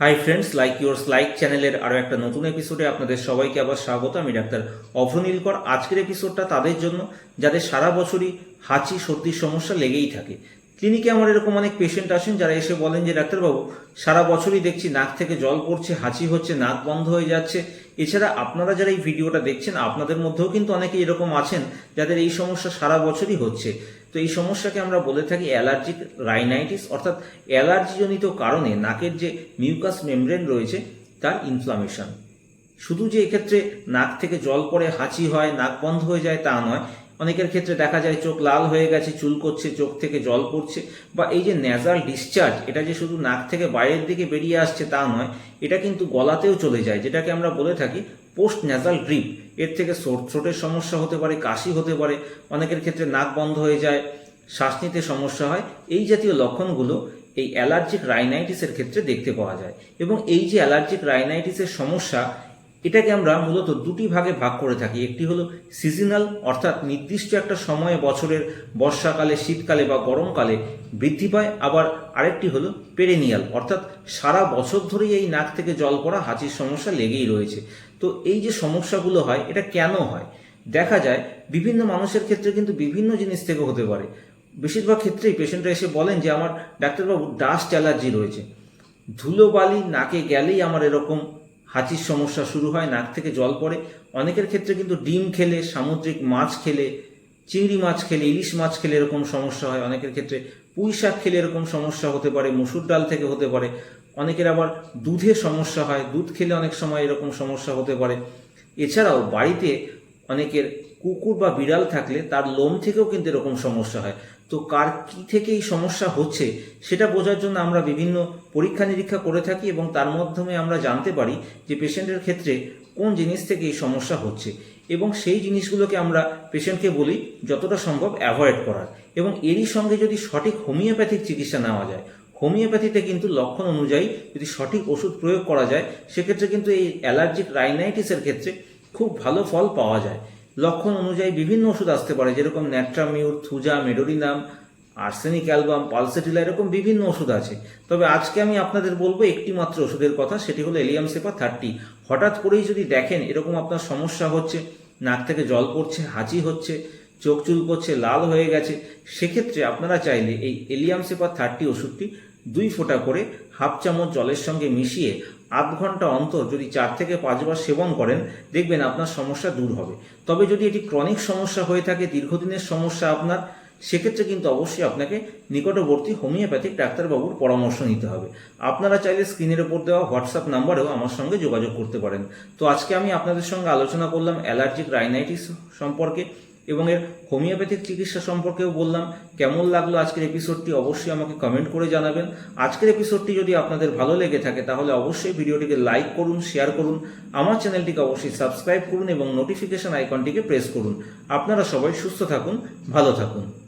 Hi friends like your like চ্যানেলের আরও একটা নতুন এপিসোডে আপনাদের সবাইকে আবার স্বাগত। আমি ডাক্তার অভ্রনীলকর আজকের এপিসোডটা তাদের জন্য, যাদের সারা বছরই হাঁচি সর্দির সমস্যা লেগেই থাকে। ক্লিনিকে আমার এরকম অনেক পেশেন্ট আসেন যারা এসে বলেন যে, ডাক্তারবাবু, সারা বছরই দেখছি নাক থেকে জল পড়ছে, হাঁচি হচ্ছে, নাক বন্ধ হয়ে যাচ্ছে। এছাড়া আপনারা যারা এই ভিডিওটা দেখছেন, আপনাদের মধ্যেও কিন্তু অনেকে এরকম আছেন যাদের এই সমস্যা সারা বছরই হচ্ছে। তো এই সমস্যাকে আমরা বলে থাকি অ্যালার্জিক রাইনাইটিস, অর্থাৎ অ্যালার্জিজনিত কারণে নাকের যে মিউকাস মেমব্রেন রয়েছে, তার ইনফ্লামেশন শুধু যে এক্ষেত্রে নাক থেকে জল পড়ে, হাঁচি হয়, নাক বন্ধ হয়ে যায় তা নয় অনেকের ক্ষেত্রে দেখা যায় চোখ লাল হয়ে গেছে, চুল করছে, চোখ থেকে জল পড়ছে, বা এই যে ন্যাজাল ডিসচার্জ এটা যে শুধু নাক থেকে বাইরের দিকে বেরিয়ে আসছে তা নয়, এটা কিন্তু গলাতেও চলে যায়, যেটাকে আমরা বলে থাকি পোস্ট ন্যাজাল ড্রিপ এর থেকে থ্রোটের সমস্যা হতে পারে, কাশি হতে পারে, অনেকের ক্ষেত্রে নাক বন্ধ হয়ে যায়, শ্বাস নিতে সমস্যা হয়। এই জাতীয় লক্ষণগুলো এই অ্যালার্জিক রাইনাইটিসের ক্ষেত্রে দেখতে পাওয়া যায়। এবং এই যে অ্যালার্জিক রাইনাইটিসের সমস্যা এটাকে আমরা মূলত দুটি ভাগে ভাগ করে থাকি। একটি হলো সিজনাল অর্থাৎ নির্দিষ্ট একটা সময়ে বছরের বর্ষাকালে, শীতকালে বা গরমকালে বৃদ্ধি পায়। আবার আরেকটি হলো পেরেনিয়াল অর্থাৎ সারা বছর ধরেই এই নাক থেকে জল পড়া হাঁচির সমস্যা লেগেই রয়েছে। তো এই যে সমস্যাগুলো হয়, এটা কেন হয়? দেখা যায় বিভিন্ন মানুষের ক্ষেত্রে কিন্তু বিভিন্ন জিনিস থেকে হতে পারে। বেশিরভাগ ক্ষেত্রেই পেশেন্টরা এসে বলেন যে, আমার ডাক্তারবাবু ডাস্ট অ্যালার্জি রয়েছে। ধুলোবালি নাকে গেলেই আমার এরকম হাঁচির সমস্যা শুরু হয়, নাক থেকে জল পড়ে। অনেকের ক্ষেত্রে কিন্তু ডিম খেলে, সামুদ্রিক মাছ খেলে, চিংড়ি মাছ খেলে, ইলিশ মাছ খেলে এরকম সমস্যা হয়। অনেকের ক্ষেত্রে পুঁই শাক খেলে এরকম সমস্যা হতে পারে, মুসুর ডাল থেকে হতে পারে। অনেকের আবার দুধে সমস্যা হয়, দুধ খেলে অনেক সময় এরকম সমস্যা হতে পারে। এছাড়াও বাড়িতে অনেকের কুকুর বা বিড়াল থাকলে তার লোম থেকেও কিন্তু এরকম সমস্যা হয়। তো কার কি থেকে এই সমস্যা হচ্ছে সেটা বোঝার জন্য আমরা বিভিন্ন পরীক্ষা নিরীক্ষা করে থাকি এবং তার মাধ্যমে আমরা জানতে পারি যে পেশেন্টের ক্ষেত্রে কোন জিনিস থেকে এই সমস্যা হচ্ছে এবং সেই জিনিসগুলোকে আমরা পেশেন্টকে বলি যতটা সম্ভব অ্যাভয়েড করার। এবং এরই সঙ্গে যদি সঠিক হোমিওপ্যাথিক চিকিৎসা নেওয়া যায়, হোমিওপ্যাথিতে কিন্তু লক্ষণ অনুযায়ী যদি সঠিক ওষুধ প্রয়োগ করা যায়, সেক্ষেত্রে কিন্তু এই অ্যালার্জিক রাইনাইটিসের ক্ষেত্রে খুব ভালো ফল পাওয়া যায়। লক্ষণ অনুযায়ী বিভিন্ন ওষুধ আসতে পারে, যেরকম natrum mur, thuja, medorrhinum, arsenic album, pulsatilla, এরকম বিভিন্ন ওষুধ আছে। তবে আজকে আমি আপনাদের বলব একটি মাত্র ওষুধের কথা, সেটি হলো এলিয়াম সেপা থার্টি। হঠাৎ করেই যদি দেখেন এরকম আপনার সমস্যা হচ্ছে, নাক থেকে জল পড়ছে, হাঁচি হচ্ছে, চোখ চুল করছে, লাল হয়ে গেছে, সেক্ষেত্রে আপনারা চাইলে এই এলিয়াম সেপা থার্টি ওষুধটি দুই ফোঁটা করে হাফ চামচ জলের সঙ্গে মিশিয়ে আধ ঘণ্টা অন্তর যদি চার থেকে পাঁচবার সেবন করেন, দেখবেন আপনার সমস্যা দূর হবে। তবে যদি এটি ক্রনিক সমস্যা হয়ে থাকে, দীর্ঘদিনের সমস্যা আপনার, সেক্ষেত্রে কিন্তু অবশ্যই আপনাকে নিকটবর্তী হোমিওপ্যাথিক ডাক্তারবাবুর পরামর্শ নিতে হবে। আপনারা চাইলে স্ক্রিনের ওপর দেওয়া হোয়াটসঅ্যাপ নাম্বারেও আমার সঙ্গে যোগাযোগ করতে পারেন। তো আজকে আমি আপনাদের সঙ্গে আলোচনা করলাম অ্যালার্জিক রাইনাইটিস সম্পর্কে। এবং এর হোমিওপ্যাথিক চিকিৎসা সম্পর্কেও বললাম। কেমন লাগল আজকের এপিসোডটি অবশ্যই আমাকে কমেন্ট করে জানাবেন। আজকের এপিসোডটি যদি আপনাদের ভালো লেগে থাকে, তাহলে অবশ্যই ভিডিওটিকে লাইক করুন শেয়ার করুন, আমার চ্যানেলটিকে অবশ্যই সাবস্ক্রাইব করুন এবং নোটিফিকেশন আইকনটিকে প্রেস করুন। আপনারা সবাই সুস্থ থাকুন, ভালো থাকুন।